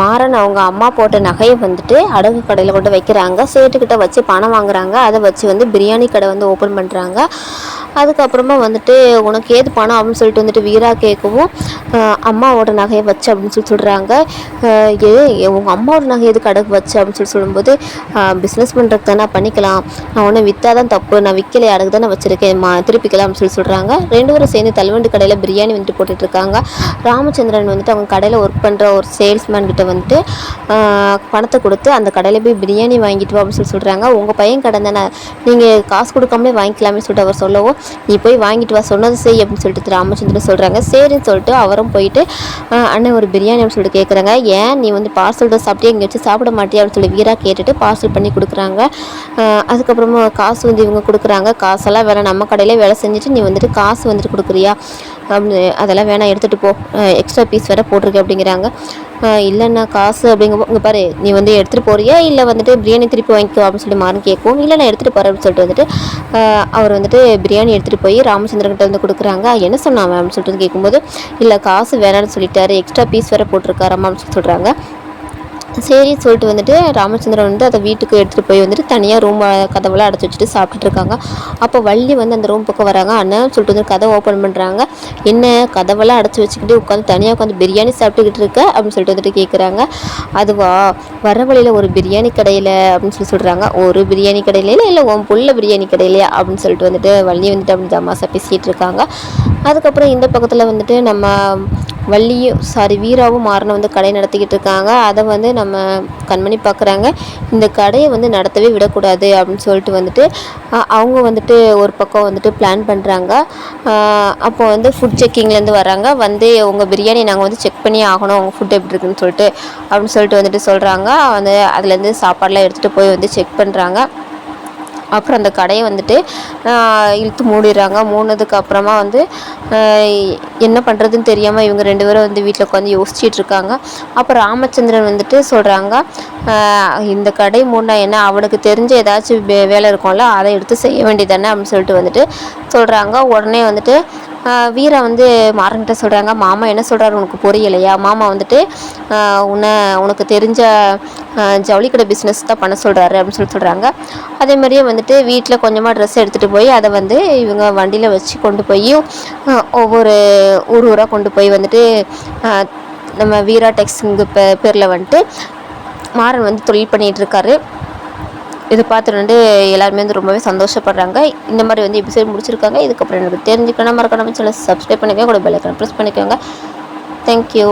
மாறன் அவங்க அம்மா போட்ட நகையை வந்துட்டு அடகு கடையில் கொண்டு வைக்கிறாங்க. சேட்டுக்கிட்ட வச்சு பணம் வாங்குறாங்க. அதை வச்சு வந்து பிரியாணி கடை வந்து ஓப்பன் பண்ணுறாங்க அதுக்கப்புறமா வந்துட்டு உனக்கு ஏது பணம்? அப்படின்னு சொல்லிட்டு வந்துட்டு வீரா கேட்கவும் அம்மாவோட நகையை வச்சு அப்படின்னு சொல்லி சொல்கிறாங்க ஏ உங்கள் அம்மாவோட நகை எது கடைக்கு வச்சு? அப்படின்னு சொல்லி சொல்லும்போது பிஸ்னஸ் பண்ணுறதுக்கு தானே பண்ணிக்கலாம். நான் ஒன்று விற்றா தான் தப்பு. நான் விற்கலை அடகு தானே வச்சுருக்கேன். மா திருப்பிக்கலாம் அப்படின்னு சொல்லி சொல்கிறாங்க ரெண்டு பேரும் சேர்ந்து தலைவண்டு கடையில் பிரியாணி வந்துட்டு போட்டுட்ருக்காங்க ராமச்சந்திரன் வந்துட்டு அவங்க கடையில் ஒர்க் பண்ணுற ஒரு சேல்ஸ்மேன் கிட்ட வந்துட்டு பணத்தை கொடுத்து அந்த கடையில் போய் பிரியாணி வாங்கிட்டு வா அப்படின்னு சொல்லி சொல்கிறாங்க உங்கள் பையன் கடை தானே. நீங்கள் காசு கொடுக்காமலே வாங்கிக்கலாமே சொல்லிட்டு அவர் சொல்லவும் நீ போய் வாங்கிட்டு வா சொன்னது செய் அப்படின்னு சொல்லிட்டு ராமச்சந்திரன் சொல்கிறாங்க சரின்னு சொல்லிட்டு அவரும் போயிட்டு அண்ணன் ஒரு பிரியாணி அப்படின்னு சொல்லிட்டு கேட்குறாங்க ஏன் நீ வந்து பார்சல் தான் சாப்பிட்டே இங்கே வச்சு சாப்பிட மாட்டியா? அப்படின்னு சொல்லி வீரா கேட்டுட்டு பார்சல் பண்ணி கொடுக்குறாங்க. அதுக்கப்புறமா காசு வந்து இவங்க கொடுக்குறாங்க. காசெல்லாம் வேணாம் நம்ம கடையிலே வேலை செஞ்சுட்டு நீ வந்துட்டு காசு வந்துட்டு கொடுக்குறியா? அப்படின்னு அதெல்லாம் வேணாம் எடுத்துகிட்டு போ. எக்ஸ்ட்ரா பீஸ் வேறு போட்டிருக்கு அப்படிங்கிறாங்க. இல்லைண்ணா காசு அப்படிங்கும்போது இங்கே பாரு நீ வந்து எடுத்துகிட்டு போறியா? இல்லை வந்துட்டு பிரியாணி திருப்பி வாங்கிக்கோ அப்படின்னு சொல்லி மாறன் கேட்கும் இல்லை நான் எடுத்துகிட்டு போகிறேன் அப்படின்னு சொல்லிட்டு வந்துட்டு அவர் வந்துட்டு பிரியாணி எடுத்துகிட்டு போய் ராமச்சந்திரன்கிட்ட வந்து கொடுக்குறாங்க. என்ன சொன்னாங்க அப்படின்னு சொல்லிட்டு கேட்கும்போது இல்லை காசு வேணாம்னு சொல்லிட்டாரு. எக்ஸ்ட்ரா பீஸ் வேறு போட்டிருக்காராமா அப்படின்னு சொல்லி சொல்கிறாங்க சரின்னு சொல்லிட்டு வந்துட்டு ராமச்சந்திரன் வந்து அதை வீட்டுக்கு எடுத்துகிட்டு போய் வந்துட்டு தனியாக ரூம் கதவெல்லாம் அடைச்சி வச்சுட்டு சாப்பிட்டுட்டு இருக்காங்க. அப்போ வள்ளி வந்து அந்த ரூம் பக்கம் வராங்க. அண்ணன் சொல்லிட்டு வந்து கதை ஓப்பன் பண்ணுறாங்க என்ன கதவெல்லாம் அடைச்சி வச்சுக்கிட்டு உட்காந்து தனியாக உட்காந்து பிரியாணி சாப்பிட்டுக்கிட்டு இருக்க? அப்படின்னு சொல்லிட்டு வந்துட்டு கேட்குறாங்க அதுவா வர வழியில் ஒரு பிரியாணி கடையில் அப்படின்னு சொல்லி சொல்கிறாங்க ஒரு பிரியாணி கடையில இல்லை உன் புள்ள பிரியாணி கடையிலையா? அப்படின்னு சொல்லிட்டு வந்துட்டு வள்ளி வந்துட்டு அப்படி ஜமாசா பேசிகிட்டு இருக்காங்க. அதுக்கப்புறம் இந்த பக்கத்தில் வந்துட்டு நம்ம வள்ளியும் சாரி வீராவும் மாறனும் வந்து கடை நடத்திக்கிட்டு இருக்காங்க. அதை வந்து நம்ம கண்மணி பார்க்குறாங்க இந்த கடையை வந்து நடத்தவே விடக்கூடாது அப்படின்னு சொல்லிட்டு வந்துட்டு அவங்க வந்துட்டு ஒரு பக்கம் வந்துட்டு பிளான் பண்ணுறாங்க அப்போ வந்து ஃபுட் செக்கிங்லேருந்து வராங்க வந்து உங்கள் பிரியாணி நாங்கள் வந்து செக் பண்ணி ஆகணும். உங்கள் ஃபுட் எப்படி இருக்குன்னு சொல்லிட்டு அப்படின்னு சொல்லிட்டு வந்துட்டு சொல்கிறாங்க வந்து அதுலேருந்து சாப்பாடெலாம் எடுத்துகிட்டு போய் வந்து செக் பண்ணுறாங்க அப்புறம் அந்த கடையை வந்துட்டு இழுத்து மூடிடுறாங்க. மூடினதுக்கு அப்புறமா வந்து என்ன பண்ணுறதுன்னு தெரியாமல் இவங்க ரெண்டு பேரும் வந்து வீட்டில் உட்காந்து யோசிச்சுட்டு இருக்காங்க. அப்போ ராமச்சந்திரன் வந்துட்டு சொல்கிறாங்க இந்த கடை மூடினா என்ன? அவனுக்கு தெரிஞ்ச ஏதாச்சும் வே வேலை இருக்கும்ல அதை எடுத்து செய்ய வேண்டியதானே அப்படின்னு சொல்லிட்டு வந்துட்டு சொல்கிறாங்க உடனே வந்துட்டு வீரா வந்து மாறன்கிட்ட சொல்கிறாங்க மாமா என்ன சொல்கிறாரு உனக்கு புரியலையா? மாமா வந்துட்டு உன்னை உனக்கு தெரிஞ்ச ஜவுளிக்கடை பிஸ்னஸ் தான் பண்ண சொல்கிறாரு அப்படின்னு சொல்லி சொல்கிறாங்க அதே மாதிரியே வந்துட்டு வீட்டில் கொஞ்சமாக ட்ரெஸ் எடுத்துகிட்டு போய் அதை வந்து இவங்க வண்டியில் வச்சு கொண்டு போய் ஒவ்வொரு ஊர் ஊராக கொண்டு போய் வந்துட்டு நம்ம வீரா டெக்ஸுங்க பே பேரில் வந்துட்டு மாறன் வந்து தொழில் பண்ணிகிட்டு இருக்காரு. இதை பார்த்துட்டு வந்து எல்லாருமே வந்து ரொம்பவே சந்தோஷப்படுறாங்க. இந்த மாதிரி வந்து எபிசோட் முடிச்சிருக்காங்க. இதுக்கப்புறம் எனக்கு தெரிஞ்சுக்கணும் மறக்கணும் சில சப்ஸ்கிரைப் பண்ணிக்கோங்க. கூட பெல் ப்ரெஸ் பண்ணிக்கோங்க. தேங்க்யூ